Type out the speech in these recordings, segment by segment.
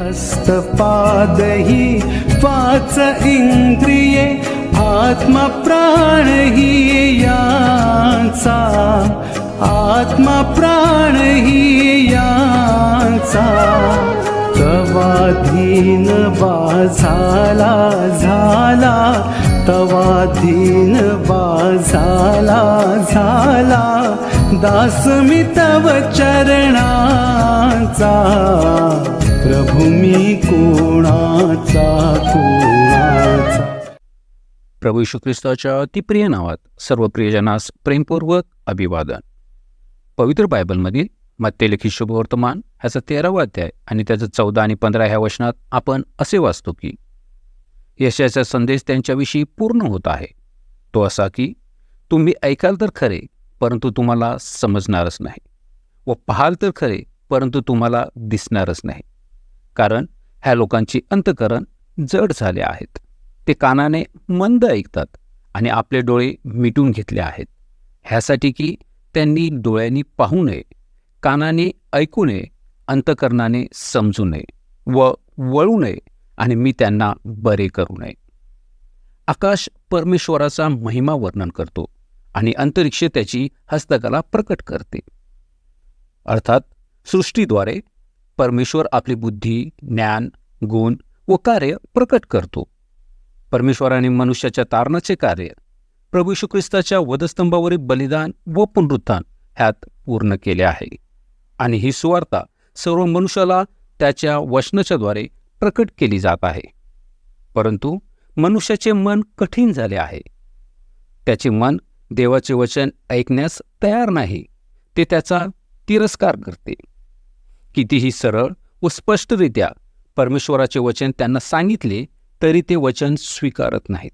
हस्तपादही पाच इंद्रिये आत्मा प्राण ही यांचा। आत्मा प्राण ही तवाधीन बा झाला तवाधीन बा झाला. झाला दास मी तव चरणाचा. प्रभू मी कोणाचा कोणाचा? प्रभू ख्रिस्ताच्या अतिप्रिय नावात सर्व प्रियजनास प्रेमपूर्वक अभिवादन. पवित्र बायबलमधील मत्तेलेखी शुभवर्तमान ह्याचा तेरावा अध्याय आणि त्याचं चौदा आणि पंधरा ह्या वचनात आपण असे वाचतो की यशाचा संदेश त्यांच्याविषयी पूर्ण होत आहे. तो असा की तुम्ही ऐकाल तर खरे परंतु तुम्हाला समजणारच नाही. व पाहाल तर खरे परंतु तुम्हाला दिसणारच नाही. कारण ह्या लोकांची अंतकरण जड झाले आहेत. ते कानाने मंद ऐकतात आणि आपले डोळे मिटून घेतले आहेत. ह्यासाठी की त्यांनी डोळ्यांनी पाहू नये कानाने ऐकू नये अंतकरणाने समजू नये व वळू नये आणि मी त्यांना बरे करू नये. आकाश परमेश्वराचा महिमा वर्णन करतो आणि अंतरिक्ष त्याची हस्तकला प्रकट करते. अर्थात सृष्टीद्वारे परमेश्वर आपली बुद्धी ज्ञान गुण व कार्य प्रकट करतो. परमेश्वराने मनुष्याच्या तारणाचे कार्य प्रभू ख्रिस्ताच्या वधस्तंभावरील बलिदान व पुनरुत्थान ह्यात पूर्ण केले आहे. आणि ही सुवार्ता सर्व मनुष्याला त्याच्या वचनाच्याद्वारे प्रकट केली जात आहे. परंतु मनुष्याचे मन कठीण झाले आहे. त्याचे मन देवाचे वचन ऐकण्यास तयार नाही. ते त्याचा तिरस्कार करते. कितीही सरळ व स्पष्टरित्या परमेश्वराचे वचन त्यांना सांगितले तरी ते वचन स्वीकारत नाहीत.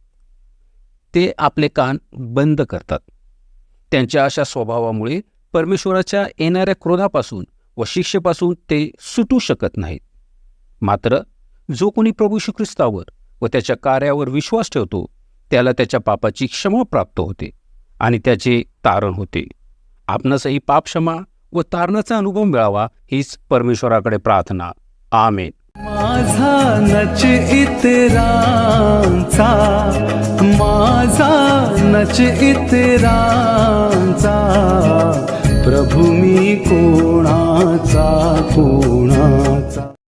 ते आपले कान बंद करतात. त्यांच्या अशा स्वभावामुळे परमेश्वराच्या येणाऱ्या क्रोधापासून व शिक्षेपासून ते सुटू शकत नाहीत. मात्र जो कोणी प्रभू श्री ख्रिस्तावर व त्याच्या कार्यावर विश्वास ठेवतो त्याला त्याच्या पापाची क्षमा प्राप्त होते आणि त्याचे तारण होते. आपणासही पाप क्षमा व तारणाचा अनुभव मिळावा हीच परमेश्वराकडे प्रार्थना. आमेन. माझा नच इतरांचा माझा नच इतरांचा